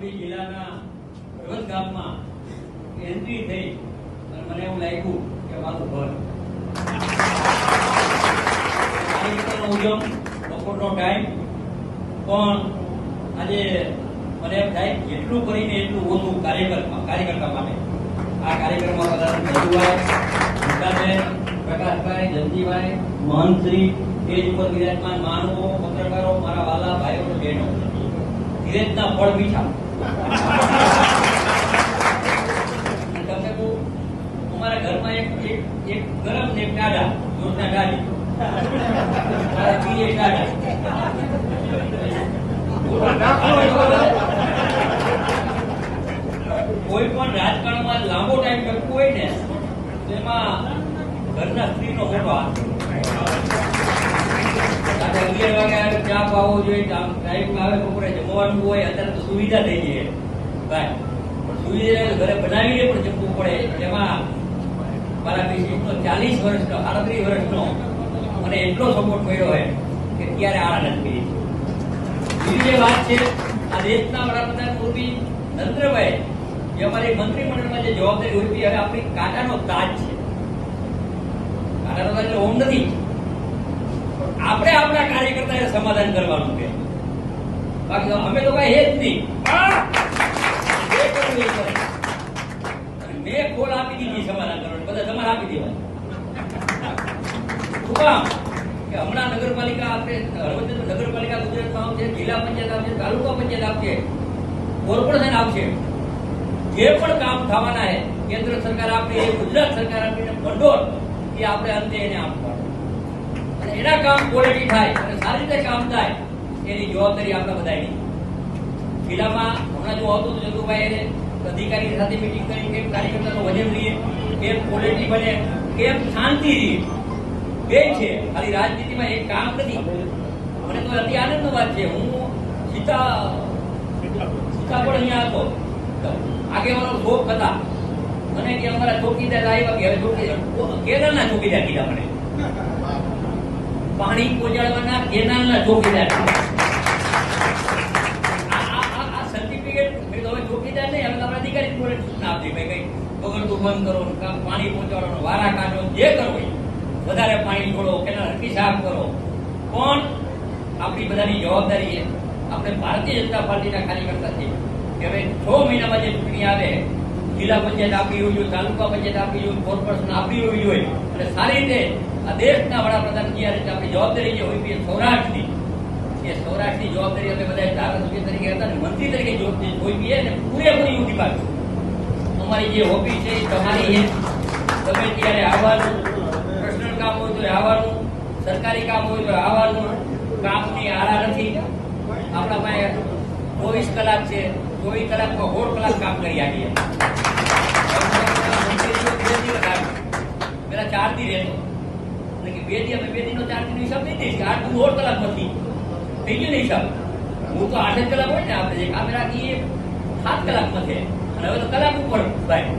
મોરબી જિલ્લાના હળવદ ગામમાં એન્ટ્રી થઈ અને મને એવું લાગ્યું કે મારું ઘર બપોરનો ટાઈમ પણ આજે મને એમ થાય જેટલું કરીને એટલું ઓછું કાર્યકર્તા કાર્યકર્તા માટે. આ કાર્યક્રમમાં બધા મધુભાઈ ગીતાબેન પ્રકાશભાઈ, જયંતિભાઈ, મહંતશ્રી સ્ટેજ ઉપર વિરાજમાન માનવો, પત્રકારો, મારા વાલા, ભાઈઓ બહેનો. ધીરેજના ફળ મીઠા. તમને કહું, અમારા ઘરમાં એક એક ગરમ ને કોઈ પણ રાજકારણમાં લાંબો ટાઈમ કરતું હોય ને તેમાં ઘરના સ્ત્રીનો મોટો આવે. અગિયાર વાગે આવે ચા પાવો જોઈએ ટાઈમ આવે, બપોરે જમવાનું હોય, અત્યારે તો સુવિધા થઈ ગઈ ભાઈ, પણ સુવિધા ઘરે બનાવીને પણ જમવું પડે. એમાં મારા મિસિસનો ચાલીસ વર્ષનો આડત્રીસ વર્ષનો મને એટલો સપોર્ટ મળ્યો હોય કે ત્યારે આનંદ કરી બીજી વાત છે, આ દેશના વડાપ્રધાન મોદી નરેન્દ્રભાઈ, જે અમારી મંત્રીમંડળમાં જે જવાબદારી હોય હતી હવે આપણી કાંટાનો તાજ છે. કાંટાનો તાજ એટલે ઓમ નથી. આપણે આપણા કાર્યકર્તાએ સમાધાન કરવાનું છે બાકી અમે તો કઈ હે જ નહીં. મેં ખોલ આપી દીધી સમાધાન કરવાનું. બધા તમારે આપી દેવા કે હમણાં નગરપાલિકા આપણે હળવદ નગરપાલિકા ગુજરાતમાં આવશે, જિલ્લા પંચાયત આવશે, તાલુકા પંચાયત આવશે કોર્પોરેશન આવશે જે પણ કામ થવાના છે, કેન્દ્ર સરકાર આપે એ ગુજરાત સરકાર આપીને ભંડોળ એ આપણે અંતે એને આપવાનું. અને એના કામ ક્વોલિટી થાય અને સારી રીતે કામ થાય, એની જવાબદારી આપણે બધાની. જિલ્લામાં હમણાં જો આવતું હતું જગુભાઈ અધિકારી સાથે મિટિંગ કરી, કેમ કાર્યકર્તાનું વજન રહીએ કેમ ક્વોલિટી બને, કેમ શાંતિ રહીએ બે છે, ખાલી રાજનીતિમાં એક કામ નથી. મને તો અતિ આનંદની વાત છે, હું સીતા સીતા પણ અહીંયા હતો. આગેવાનો શોખ હતા. મને કે અમારા ચોકીદાર આવ્યા કે હવે ચોકીદાર કેરળના ચોકીદાર કીધા મને. પાણી પહોંચાડવાના કેનાલના ચોકીદાર આ- આ- આ- આ certificate મેં તો હવે ચોકીદાર નહીં હવે તો આપણે અધિકારી જોડે સૂચના આપી ભાઈ કઈ બગડતું બંધ કરો ને કાં પાણી પહોંચાડવાનું વારા કાઢો જે કરો એ. વધારે પાણી છોડો કેનાલ હરખી સાફ કરો. પણ આપણી બધાની જવાબદારી છે. આપણે ભારતીય જનતા પાર્ટીના કાર્યકર્તા છીએ. કે હવે છ મહિનામાં જે ચૂંટણી આવે, જિલ્લા પંચાયત આપી હોવી જોઈએ તાલુકા પંચાયત આપી હોય, કોર્પોરેશન આપી હોવી જોઈએ અને સારી રીતે આ દેશના વડાપ્રધાન જે રીતે આપણી જવાબદારી જે હોય એ સૌરાષ્ટ્રની એ સૌરાષ્ટ્રની જવાબદારી અમે બધા ધારાસભ્ય તરીકે હતા અને મંત્રી તરીકે હોય જોઈએ અને પૂરેપૂરી હું નિભાવીશું અમારી જે હોબી છે એ તમારી છે. તમે ત્યારે આવવાનું પર્સનલ કામ હોય તો આવવાનું, સરકારી કામ હોય તો આવવાનું, કામની આરા નથી. આપણા પાસે ચોવીસ કલાક છે, ચોવીસ કલાકમાં સોળ કલાક કામ કરી આપીએ પેલા ચાર દી રહેતો. બે દી અમે બે દીનો ચાર હિસાબ નહીં દઈશ આઠ દુ સોળ કલાક નથી થઈ ગયો ને હિસાબ? હું તો આઠ જ કલાક હોય ને આપણે જે કામે રાખીએ, સાત કલાકમાં છે અને હવે તો કલાક ઉપર, ભાઈ.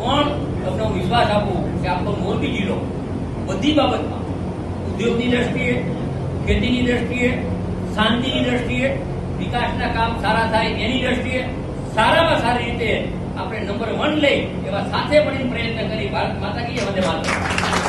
પણ તમને હું વિશ્વાસ આપું કે આપણો મોરબી જિલ્લો બધી બાબતમાં ઉદ્યોગની દ્રષ્ટિએ, ખેતીની દ્રષ્ટિએ, શાંતિની દ્રષ્ટિએ, વિકાસના કામ સારા થાય એની દ્રષ્ટિએ સારામાં સારી રીતે આપણે નંબર વન લઈ એવા સાથે મળીને પ્રયત્ન કરી. ભારત માતા કહીએ વંદે માતરમ.